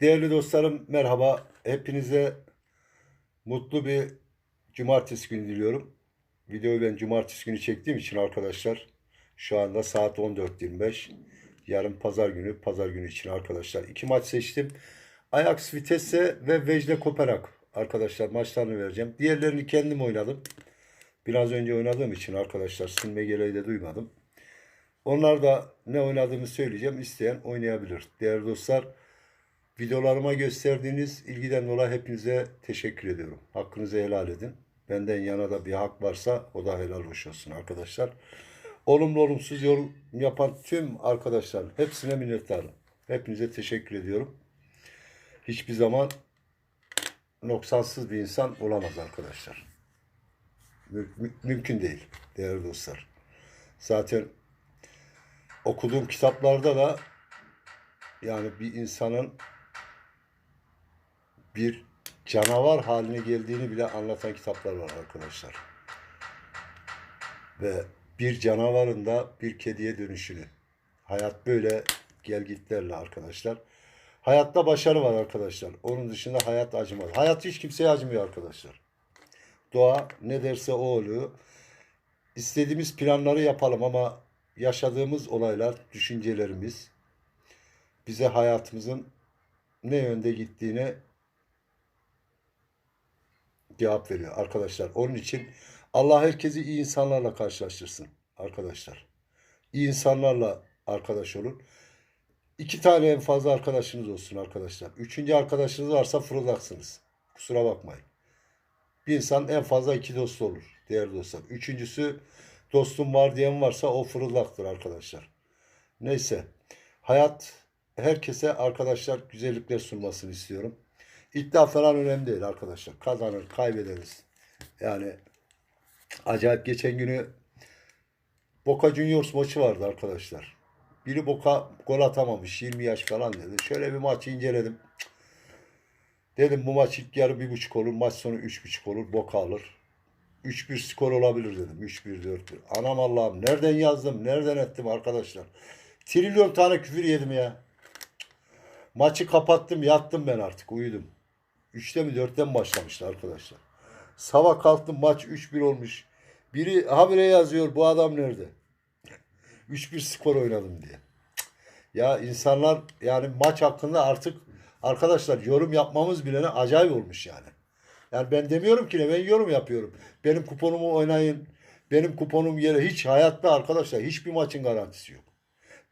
Değerli dostlarım merhaba. Hepinize mutlu bir cumartesi günü diliyorum. Videoyu ben cumartesi günü çektiğim için arkadaşlar şu anda saat 14.25. Yarın pazar günü, pazar günü için arkadaşlar iki maç seçtim. Ajax Vitesse ve Vejle Koperak arkadaşlar maçlarını vereceğim. Diğerlerini kendim oynadım. Biraz önce oynadığım için arkadaşlar silme gereği de duymadım. Onlar da ne oynadığımı söyleyeceğim. İsteyen oynayabilir. Değerli dostlar videolarıma gösterdiğiniz ilgiden dolayı hepinize teşekkür ediyorum. Hakkınızı helal edin. Benden yana da bir hak varsa o da helal hoş olsun arkadaşlar. Olumlu olumsuz yorum yapan tüm arkadaşlar hepsine minnettarım. Hepinize teşekkür ediyorum. Hiçbir zaman noksansız bir insan olamaz arkadaşlar. Mü- mü- mümkün değil değerli dostlar. Zaten okuduğum kitaplarda da yani bir insanın bir canavar haline geldiğini bile anlatan kitaplar var arkadaşlar. Ve bir canavarın da bir kediye dönüşünü. Hayat böyle gelgitlerle arkadaşlar. Hayatta başarı var arkadaşlar. Onun dışında hayat acımaz. Hayat hiç kimseye acımıyor arkadaşlar. Doğa ne derse o oluyor. İstediğimiz planları yapalım ama yaşadığımız olaylar, düşüncelerimiz bize hayatımızın ne yönde gittiğine cevap veriyor arkadaşlar. Onun için Allah herkesi iyi insanlarla karşılaştırsın arkadaşlar. İyi insanlarla arkadaş olun. İki tane en fazla arkadaşınız olsun arkadaşlar. Üçüncü arkadaşınız varsa fırıldaksınız. Kusura bakmayın. Bir insan en fazla iki dost olur değerli dostlar. Üçüncüsü dostum var diyen varsa o fırıldaktır arkadaşlar. Neyse. Hayat herkese arkadaşlar güzellikler sunmasını istiyorum. İddia falan önemli değil arkadaşlar. Kazanır, kaybederiz. Yani acayip geçen günü Boca Juniors maçı vardı arkadaşlar. Biri Boca gol atamamış. 20 yaş falan dedi. Şöyle bir maçı inceledim. Dedim bu maç ilk yarı bir buçuk olur. Maç sonu üç buçuk olur. Boca alır. 3-1 skor olabilir dedim. 3-1, 4-1. Anam Allah'ım nereden yazdım, nereden ettim arkadaşlar. Trilyon tane küfür yedim ya. Maçı kapattım, yattım ben artık, uyudum. 3'te mi 4'te mi başlamıştı arkadaşlar. Sabah kalktım maç 3-1 olmuş. Biri habire yazıyor bu adam nerede? 3-1 skor oynadım diye. Ya insanlar yani maç hakkında artık arkadaşlar yorum yapmamız bile ne acayip olmuş yani. Yani ben demiyorum ki ne ben yorum yapıyorum. Benim kuponumu oynayın. Benim kuponum yere hiç hayatta arkadaşlar hiçbir maçın garantisi yok.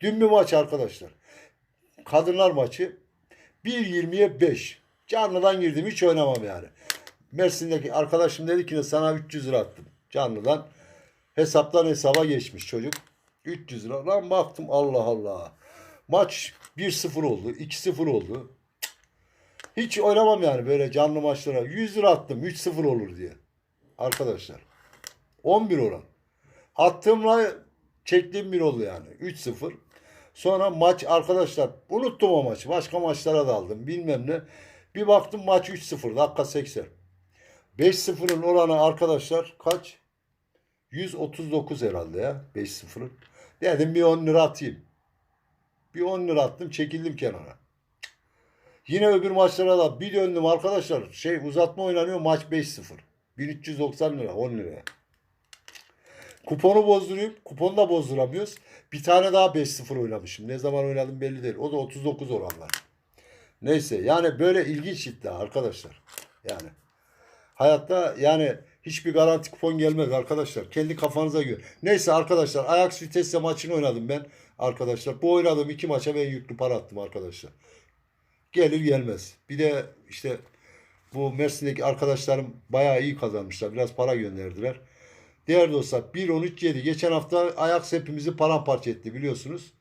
Dün bir maç arkadaşlar. Kadınlar maçı 1.20'ye 5. Canlıdan girdim hiç oynamam yani. Mersin'deki arkadaşım dedi ki sana 300 lira attım. Canlıdan hesaptan hesaba geçmiş çocuk. 300 lira. Lan baktım Allah Allah. Maç 1-0 oldu. 2-0 oldu. Hiç oynamam yani böyle canlı maçlara. 100 lira attım 3-0 olur diye. Arkadaşlar. 11 oran. Attığımla çektiğim bir oldu yani. 3-0. Sonra maç arkadaşlar unuttum o maçı. Başka maçlara daldım bilmem ne. Bir baktım maç 3-0 dakika 80. 5-0'ın oranı arkadaşlar kaç? 139 herhalde ya 5-0'ın. Dedim bir 10 lira atayım. Bir 10 lira attım çekildim kenara. Yine öbür maçlara da bir döndüm arkadaşlar. Şey uzatma oynanıyor maç 5-0. 1390 lira 10 liraya. Kuponu bozduruyorum. Kuponu da bozduramıyoruz. Bir tane daha 5-0 oynamışım. Ne zaman oynadım belli değil. O da 39 oranlar. Neyse yani böyle ilginç iddia arkadaşlar. Yani hayatta yani hiçbir garanti kupon gelmez arkadaşlar. Kendi kafanıza göre. Neyse arkadaşlar Ajax Vitesse maçını oynadım ben arkadaşlar. Bu oynadığım iki maça ben yüklü para attım arkadaşlar. Gelir gelmez. Bir de işte bu Mersin'deki arkadaşlarım bayağı iyi kazanmışlar. Biraz para gönderdiler. Değerli dostlar 1-13-7. Geçen hafta Ajax hepimizi paramparça etti biliyorsunuz.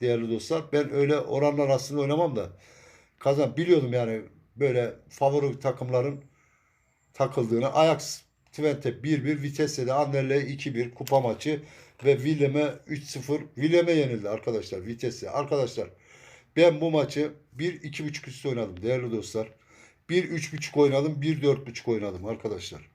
Değerli dostlar. Ben öyle oranlar aslında oynamam da kazan biliyordum yani böyle favori takımların takıldığını. Ajax Twente 1-1, Vitesse'de Anderlecht 2-1 kupa maçı ve Willem'e 3-0. Willem'e yenildi arkadaşlar Vitesse. Arkadaşlar ben bu maçı 1-2.5 üstü oynadım değerli dostlar. 1-3.5 oynadım, 1-4.5 oynadım arkadaşlar.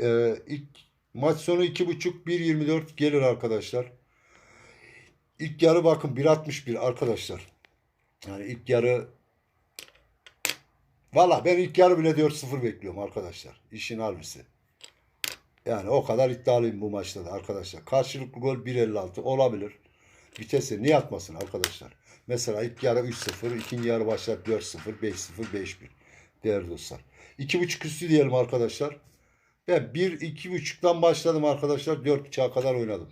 Ee, ilk, maç sonu 2.5 1.24 gelir arkadaşlar. İlk yarı bakın 1.61 arkadaşlar. Yani ilk yarı Valla ben ilk yarı bile 4-0 bekliyorum arkadaşlar. İşin harbisi. Yani o kadar iddialıyım bu maçta da arkadaşlar. Karşılıklı gol 1.56 olabilir. Vitese niye atmasın arkadaşlar? Mesela ilk yarı 3-0, ikinci yarı başlar 4-0, 5-0, 5-1. Değerli dostlar. 2.5 üstü diyelim arkadaşlar. Ben 1 2.5'dan başladım arkadaşlar. 4.5'a kadar oynadım.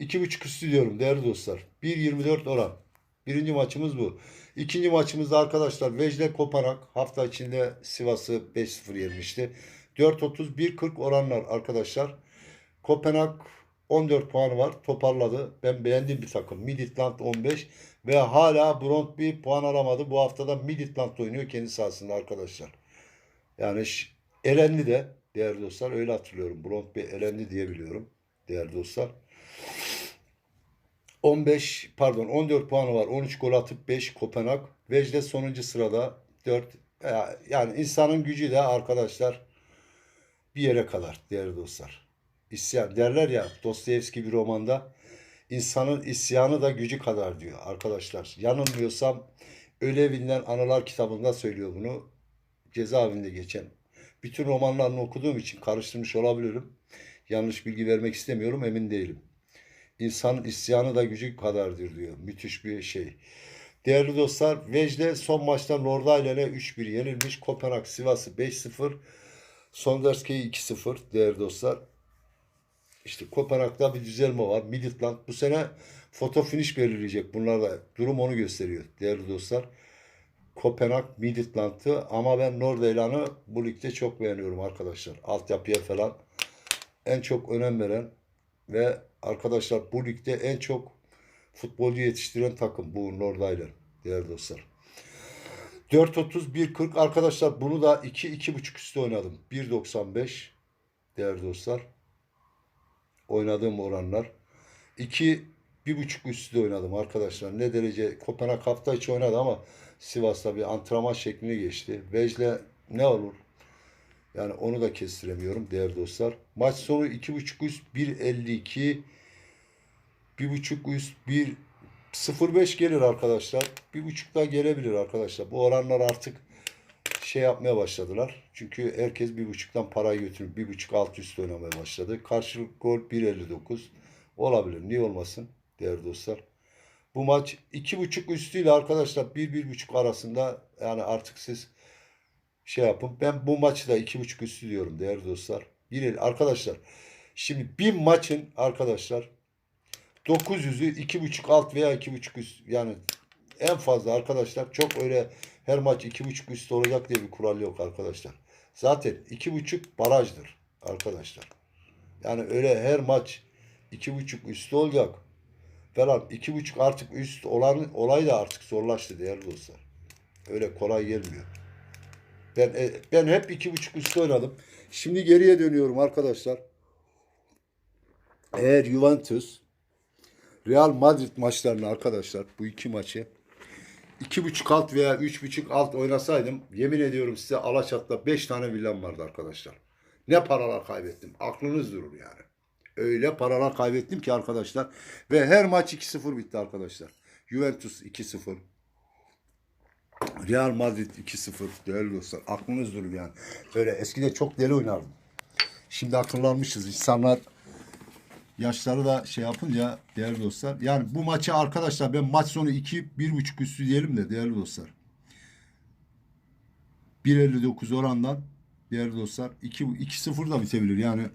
2.5 üstü diyorum değerli dostlar. 1.24 oran. Birinci maçımız bu. İkinci maçımızda arkadaşlar Vejle Kopanak hafta içinde Sivas'ı 5-0 yenmişti. 4.30 1.40 oranlar arkadaşlar. Kopenhag 14 puanı var. Toparladı. Ben beğendiğim bir takım. Midtjylland 15 ve hala Brøndby puan alamadı. Bu haftada Midtjylland oynuyor kendi sahasında arkadaşlar. Yani elendi de değerli dostlar öyle hatırlıyorum. Brøndby elendi diye biliyorum değerli dostlar. 15 pardon 14 puanı var. 13 gol atıp 5 Kopenhag. Vejle sonuncu sırada 4 Ya- yani insanın gücü de arkadaşlar bir yere kadar değerli dostlar. İsyan derler ya Dostoyevski bir romanda insanın isyanı da gücü kadar diyor arkadaşlar. Yanılmıyorsam Ölevinden Anılar kitabında söylüyor bunu. Cezaevinde geçen. Bütün romanlarını okuduğum için karıştırmış olabilirim. Yanlış bilgi vermek istemiyorum emin değilim. İnsanın isyanı da gücü kadardır diyor. Müthiş bir şey. Değerli dostlar, Vejle son maçta Nordaylen'e 3-1 yenilmiş. Kopenhag Sivas'ı 5-0. Sonderske'yi 2-0 değerli dostlar. İşte Kopenhag'da bir düzelme var. Midtjylland bu sene foto finish belirleyecek. Bunlar da durum onu gösteriyor değerli dostlar. Kopenhag Midtjylland'ı ama ben Nordeylan'ı bu ligde çok beğeniyorum arkadaşlar. Altyapıya falan en çok önem veren ve arkadaşlar bu ligde en çok futbolcu yetiştiren takım bu Nordaylan değerli dostlar. 4.30 1.40 arkadaşlar bunu da 2 2.5 üstü oynadım. 1.95 değerli dostlar. Oynadığım oranlar. 2 1.5 üstü oynadım arkadaşlar. Ne derece Kopenhag hafta içi oynadı ama Sivas'ta bir antrenman şekline geçti. Vejle ne olur? Yani onu da kestiremiyorum değerli dostlar. Maç sonu 2.5 üst 1.52 1.5 üst 1 0.5 gelir arkadaşlar. 1.5 da gelebilir arkadaşlar. Bu oranlar artık şey yapmaya başladılar. Çünkü herkes 1.5'tan parayı götürüp 1.5 alt üst oynamaya başladı. Karşılık gol 1.59 olabilir. Niye olmasın değerli dostlar. Bu maç 2.5 üstüyle arkadaşlar 1-1.5 arasında yani artık siz şey yapın. Ben bu maçı da 2.5 üstü diyorum değerli dostlar. El- arkadaşlar şimdi bir maçın arkadaşlar 900'ü 2.5 alt veya 2.5 üst yani en fazla arkadaşlar çok öyle her maç 2.5 üstü olacak diye bir kural yok arkadaşlar. Zaten 2.5 barajdır arkadaşlar. Yani öyle her maç 2.5 üstü olacak falan 2.5 artık üst olan olay da artık zorlaştı değerli dostlar. Öyle kolay gelmiyor. Ben e, ben hep iki buçuk üstü oynadım. Şimdi geriye dönüyorum arkadaşlar. Eğer Juventus Real Madrid maçlarını arkadaşlar bu iki maçı iki buçuk alt veya üç buçuk alt oynasaydım yemin ediyorum size Alaçat'ta beş tane villam vardı arkadaşlar. Ne paralar kaybettim. Aklınız durur yani. Öyle paralar kaybettim ki arkadaşlar. Ve her maç 2-0 bitti arkadaşlar. Juventus 2-0. Real Madrid 2-0 değerli dostlar. Aklınız durur yani. Böyle eskiden çok deli oynardım. Şimdi akıllanmışız. İnsanlar yaşları da şey yapınca değerli dostlar. Yani bu maçı arkadaşlar ben maç sonu 2 1.5 üstü diyelim de değerli dostlar. 1.59 orandan değerli dostlar 2 2-0 da bitebilir. Yani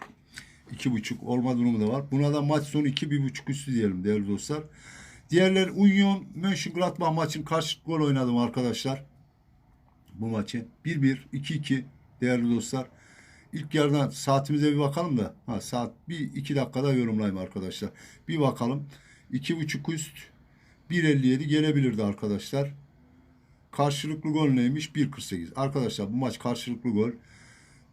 2.5 olma durumu da var. Buna da maç sonu 2 1.5 üstü diyelim değerli dostlar. Diğerler Union Mönchengladbach maçın karşı gol oynadım arkadaşlar. Bu maçı 1-1 2-2 değerli dostlar. İlk yarıdan saatimize bir bakalım da. Ha, saat bir iki dakikada yorumlayayım arkadaşlar. Bir bakalım. 2.5 üst 1.57 gelebilirdi arkadaşlar. Karşılıklı gol neymiş? 1.48. Arkadaşlar bu maç karşılıklı gol.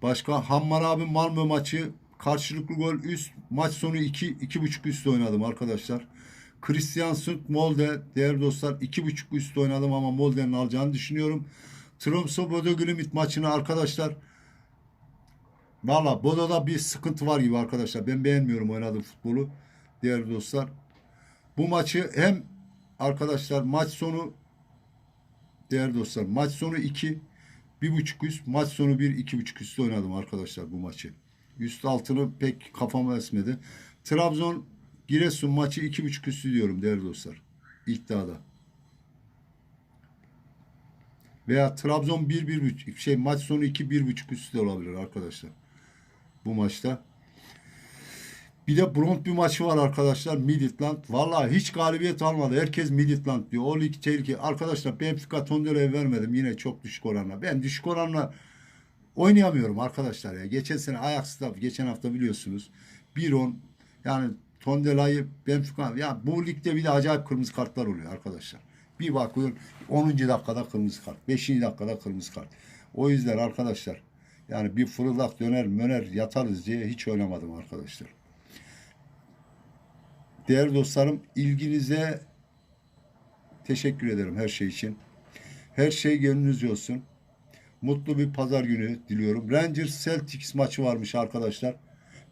Başka Hammar abi Malmö maçı karşılıklı gol üst. Maç sonu 2 2.5 üst oynadım arkadaşlar. Christian Sund Molde değerli dostlar 2.5 üst oynadım ama Molde'nin alacağını düşünüyorum. Tromsø Bodo Glimt maçını arkadaşlar Valla Bodo'da bir sıkıntı var gibi arkadaşlar. Ben beğenmiyorum oynadığı futbolu. Değerli dostlar. Bu maçı hem arkadaşlar maç sonu değerli dostlar maç sonu 2 bir buçuk üst maç sonu 1 iki buçuk üstü oynadım arkadaşlar bu maçı. Üst altını pek kafama esmedi. Trabzon Giresun maçı iki buçuk üstü diyorum değerli dostlar. İddiada. Veya Trabzon 1 bir buçuk şey maç sonu 2 bir buçuk üstü de olabilir arkadaşlar. Bu maçta. Bir de Bront bir maçı var arkadaşlar. Midtjylland. Vallahi hiç galibiyet almadı. Herkes Midtjylland diyor. O lig tehlike. Arkadaşlar Benfica Tondela'ya vermedim. Yine çok düşük oranla. Ben düşük oranla oynayamıyorum arkadaşlar ya. Geçen sene Ajax'ta geçen hafta biliyorsunuz. 1-10 yani Tondela'yı Benfica ya bu ligde bir de acayip kırmızı kartlar oluyor arkadaşlar. Bir bakıyorsun 10. dakikada kırmızı kart. 5. dakikada kırmızı kart. O yüzden arkadaşlar yani bir fırıldak döner möner yatarız diye hiç oynamadım arkadaşlar. Değerli dostlarım ilginize teşekkür ederim her şey için. Her şey gönlünüzce olsun. Mutlu bir pazar günü diliyorum. Rangers Celtics maçı varmış arkadaşlar.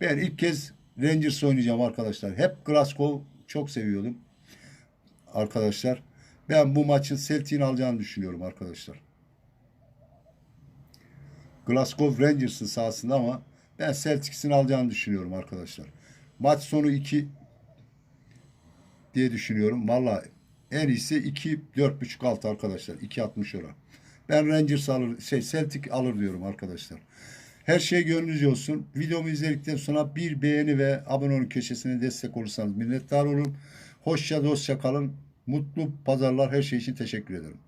Ben ilk kez Rangers oynayacağım arkadaşlar. Hep Glasgow çok seviyordum. Arkadaşlar ben bu maçın Celtic'in alacağını düşünüyorum arkadaşlar. Glasgow Rangers'ın sahasında ama ben Celtics'in alacağını düşünüyorum arkadaşlar. Maç sonu 2 diye düşünüyorum. Valla en iyisi 2 4.5 altı arkadaşlar. 2.60 oran. Ben Rangers alır, şey Celtic alır diyorum arkadaşlar. Her şey gönlünüzce olsun. Videomu izledikten sonra bir beğeni ve abone olun köşesine destek olursanız minnettar olurum. Hoşça dostça kalın. Mutlu pazarlar. Her şey için teşekkür ederim.